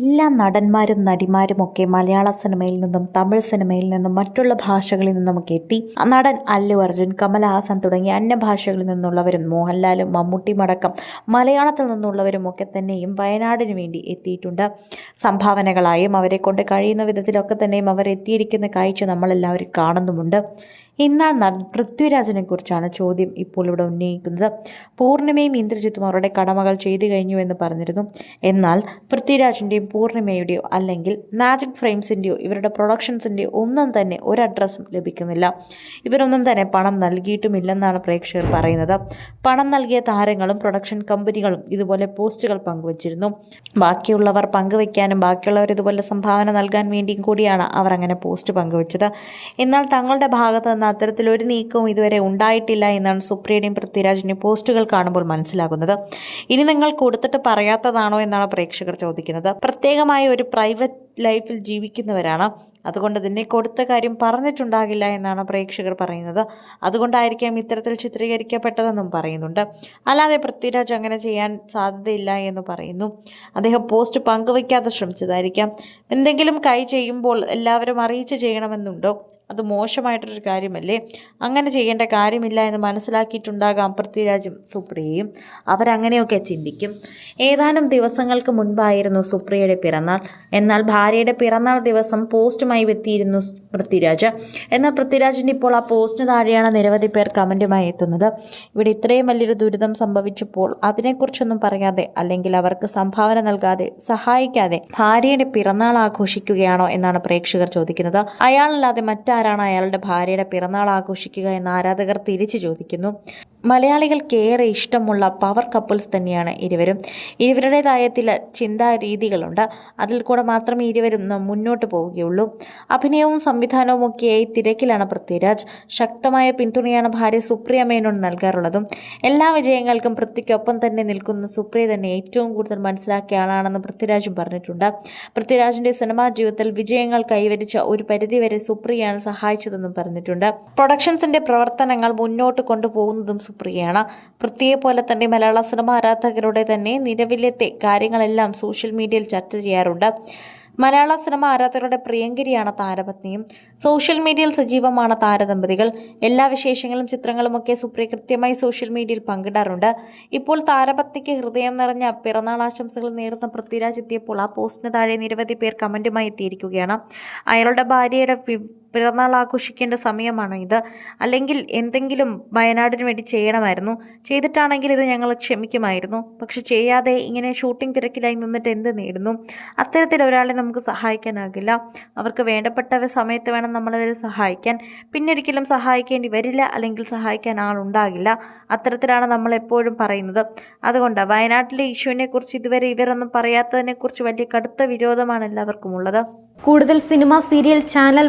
എല്ലാ നടന്മാരും നടിമാരും ഒക്കെ മലയാള സിനിമയിൽ നിന്നും തമിഴ് സിനിമയിൽ നിന്നും മറ്റുള്ള ഭാഷകളിൽ നിന്നുമൊക്കെ എത്തി. നടൻ അല്ലു അർജുൻ കമലഹാസൻ തുടങ്ങിയ അന്യഭാഷകളിൽ നിന്നുള്ളവരും മോഹൻലാലും മമ്മൂട്ടിയും അടക്കം മലയാളത്തിൽ നിന്നുള്ളവരും ഒക്കെ തന്നെയും വയനാടിന് വേണ്ടി എത്തിയിട്ടുണ്ട്. സംഭാവനകളായും അവരെ കൊണ്ട് കഴിയുന്ന വിധത്തിലൊക്കെ തന്നെയും അവർ എത്തിയിരിക്കുന്ന കാഴ്ച നമ്മളെല്ലാവരും കാണുന്നുമുണ്ട്. എന്നാൽ നടൻ പൃഥ്വിരാജിനെ കുറിച്ചാണ് ചോദ്യം ഇപ്പോൾ ഇവിടെ ഉന്നയിക്കുന്നത്. പൂർണിമയും ഇന്ദ്രജിത്തും അവരുടെ കടമകൾ ചെയ്തു കഴിഞ്ഞു എന്ന് പറഞ്ഞിരുന്നു. എന്നാൽ പൃഥ്വിരാജിന്റെയും പൂർണിമയുടെയോ അല്ലെങ്കിൽ മാജിക് ഫ്രെയിംസിന്റെയോ ഇവരുടെ പ്രൊഡക്ഷൻസിന്റെയോ ഒന്നും തന്നെ ഒരു അഡ്രസ്സും ലഭിക്കുന്നില്ല. ഇവരൊന്നും തന്നെ പണം നൽകിയിട്ടുമില്ലെന്നാണ് പ്രേക്ഷകർ പറയുന്നത്. പണം നൽകിയ താരങ്ങളും പ്രൊഡക്ഷൻ കമ്പനികളും ഇതുപോലെ പോസ്റ്റുകൾ പങ്കുവച്ചിരുന്നു. ബാക്കിയുള്ളവർ പങ്കുവയ്ക്കാനും ബാക്കിയുള്ളവർ ഇതുപോലെ സംഭാവന നൽകാൻ വേണ്ടിയും കൂടിയാണ് അവർ അങ്ങനെ പോസ്റ്റ് പങ്കുവച്ചത്. എന്നാൽ തങ്ങളുടെ ഭാഗത്ത് നിന്ന് അത്തരത്തിലൊരു നീക്കവും ഇതുവരെ ഉണ്ടായിട്ടില്ല എന്നാണ് സുപ്രിയയുടെയും പൃഥ്വിരാജിന്റെയും പോസ്റ്റുകൾ കാണുമ്പോൾ മനസ്സിലാകുന്നത്. ഇനി നിങ്ങൾ കൊടുത്തിട്ട് പറയാത്തതാണോ എന്നാണ് പ്രേക്ഷകർ ചോദിക്കുന്നത്. പ്രത്യേകമായ ഒരു പ്രൈവറ്റ് ലൈഫിൽ ജീവിക്കുന്നവരാണ്. അതുകൊണ്ട് തന്നെ കൊടുത്ത കാര്യം പറഞ്ഞിട്ടുണ്ടാകില്ല എന്നാണ് പ്രേക്ഷകർ പറയുന്നത്. അതുകൊണ്ടായിരിക്കാം ഇത്തരത്തിൽ ചിത്രീകരിക്കപ്പെട്ടതെന്നും പറയുന്നുണ്ട്. അല്ലാതെ പൃഥ്വിരാജ് അങ്ങനെ ചെയ്യാൻ സാധ്യതയില്ല എന്ന് പറയുന്നു. അദ്ദേഹം പോസ്റ്റ് പങ്കുവയ്ക്കാതെ ശ്രമിച്ചതായിരിക്കാം. എന്തെങ്കിലും കൈ ചെയ്യുമ്പോൾ എല്ലാവരും അറിയിച്ച് ചെയ്യണമെന്നുണ്ടോ? അത് മോശമായിട്ടൊരു കാര്യമല്ലേ? അങ്ങനെ ചെയ്യേണ്ട കാര്യമില്ല എന്ന് മനസ്സിലാക്കിയിട്ടുണ്ടാകാം പൃഥ്വിരാജും സുപ്രിയയും. അവരങ്ങനെയൊക്കെ ചിന്തിക്കും. ഏതാനും ദിവസങ്ങൾക്ക് മുൻപായിരുന്നു സുപ്രിയയുടെ പിറന്നാൾ. എന്നാൽ ഭാര്യയുടെ പിറന്നാൾ ദിവസം പോസ്റ്റുമായി എത്തിയിരുന്നു പൃഥ്വിരാജ്. എന്നാൽ പൃഥ്വിരാജിന്റെ ഇപ്പോൾ ആ പോസ്റ്റിന് താഴെയാണ് നിരവധി പേർ കമന്റുമായി എത്തുന്നത്. ഇവിടെ ഇത്രയും വലിയൊരു ദുരിതം സംഭവിച്ചപ്പോൾ അതിനെക്കുറിച്ചൊന്നും പറയാതെ അല്ലെങ്കിൽ അവർക്ക് സംഭാവന നൽകാതെ സഹായിക്കാതെ ഭാര്യയുടെ പിറന്നാൾ ആഘോഷിക്കുകയാണോ എന്നാണ് പ്രേക്ഷകർ ചോദിക്കുന്നത്. അയാളല്ലാതെ മറ്റാരാണ് അയാളുടെ ഭാര്യയുടെ പിറന്നാൾ ആഘോഷിക്കുക എന്ന് ആരാധകർ തിരിച്ചു ചോദിക്കുന്നു. മലയാളികൾക്ക് ഏറെ ഇഷ്ടമുള്ള പവർ കപ്പിൾസ് തന്നെയാണ് ഇരുവരും. ഇരുവരുടേതായ ചില ചിന്താ രീതികളുണ്ട് അതിൽ കൂടെ മാത്രമേ ഇരുവരും മുന്നോട്ട് പോവുകയുള്ളൂ. അഭിനയവും സംവിധാനവും ഒക്കെയായി തിരക്കിലാണ് പൃഥ്വിരാജ്. ശക്തമായ പിന്തുണയാണ് ഭാര്യ സുപ്രിയ മേനോൻ നൽകാറുള്ളതും. എല്ലാ വിജയങ്ങൾക്കും പൃഥ്വിക്കൊപ്പം തന്നെ നിൽക്കുന്ന സുപ്രിയ തന്നെ ഏറ്റവും കൂടുതൽ മനസ്സിലാക്കിയ ആളാണെന്ന് പൃഥ്വിരാജും പറഞ്ഞിട്ടുണ്ട്. പൃഥ്വിരാജിന്റെ സിനിമാ ജീവിതത്തിൽ വിജയങ്ങൾ കൈവരിച്ച ഒരു പരിധിവരെ സുപ്രിയയാണ് സഹായിച്ചതെന്നും പറഞ്ഞിട്ടുണ്ട്. പ്രൊഡക്ഷൻസിന്റെ പ്രവർത്തനങ്ങൾ മുന്നോട്ട് കൊണ്ടുപോകുന്നതും സുപ്രിയയാണ്. പൃഥ്വിയെ പോലെ തന്നെ മലയാള സിനിമ ആരാധകരുടെ തന്നെ നിലവിലത്തെ കാര്യങ്ങളെല്ലാം സോഷ്യൽ മീഡിയയിൽ ചർച്ച ചെയ്യാറുണ്ട്. മലയാള സിനിമ ആരാധകരുടെ പ്രിയങ്കരിയാണ് താരപത്നിയും. സോഷ്യൽ മീഡിയയിൽ സജീവമാണ് താരദമ്പതികൾ. എല്ലാ വിശേഷങ്ങളും ചിത്രങ്ങളുമൊക്കെ സുപ്രിയ കൃത്യമായി സോഷ്യൽ മീഡിയയിൽ പങ്കിടാറുണ്ട്. ഇപ്പോൾ താരപത്നിക്ക് ഹൃദയം നിറഞ്ഞ പിറന്നാൾ ആശംസകൾ നേർന്ന പൃഥ്വിരാജ് എത്തിയപ്പോൾ ആ പോസ്റ്റിന് താഴെ നിരവധി പേർ കമന്റുമായി എത്തിയിരിക്കുകയാണ്. അയാളുടെ ഭാര്യയുടെ പിറന്നാൾ ആഘോഷിക്കേണ്ട സമയമാണോ ഇത്? അല്ലെങ്കിൽ എന്തെങ്കിലും വയനാടിന് വേണ്ടി ചെയ്യണമായിരുന്നു. ചെയ്തിട്ടാണെങ്കിൽ ഇത് ഞങ്ങൾ ക്ഷമിക്കുമായിരുന്നു. പക്ഷെ ചെയ്യാതെ ഇങ്ങനെ ഷൂട്ടിംഗ് തിരക്കിലായി നിന്നിട്ട് എന്ത് നേടുന്നു? അത്തരത്തിൽ ഒരാളെ നമുക്ക് സഹായിക്കാനാകില്ല. അവർക്ക് വേണ്ടപ്പെട്ട സമയത്ത് വേണം നമ്മളവരെ സഹായിക്കാൻ. പിന്നൊരിക്കലും സഹായിക്കേണ്ടി വരില്ല അല്ലെങ്കിൽ സഹായിക്കാൻ ആളുണ്ടാകില്ല അത്തരത്തിലാണ് നമ്മൾ എപ്പോഴും പറയുന്നത്. അതുകൊണ്ട് വയനാട്ടിലെ ഇഷ്യൂവിനെ കുറിച്ച് ഇതുവരെ ഇവരൊന്നും പറയാത്തതിനെക്കുറിച്ച് വലിയ കടുത്ത വിരോധമാണ് എല്ലാവർക്കും ഉള്ളത്. കൂടുതൽ സിനിമ സീരിയൽ ചാനൽ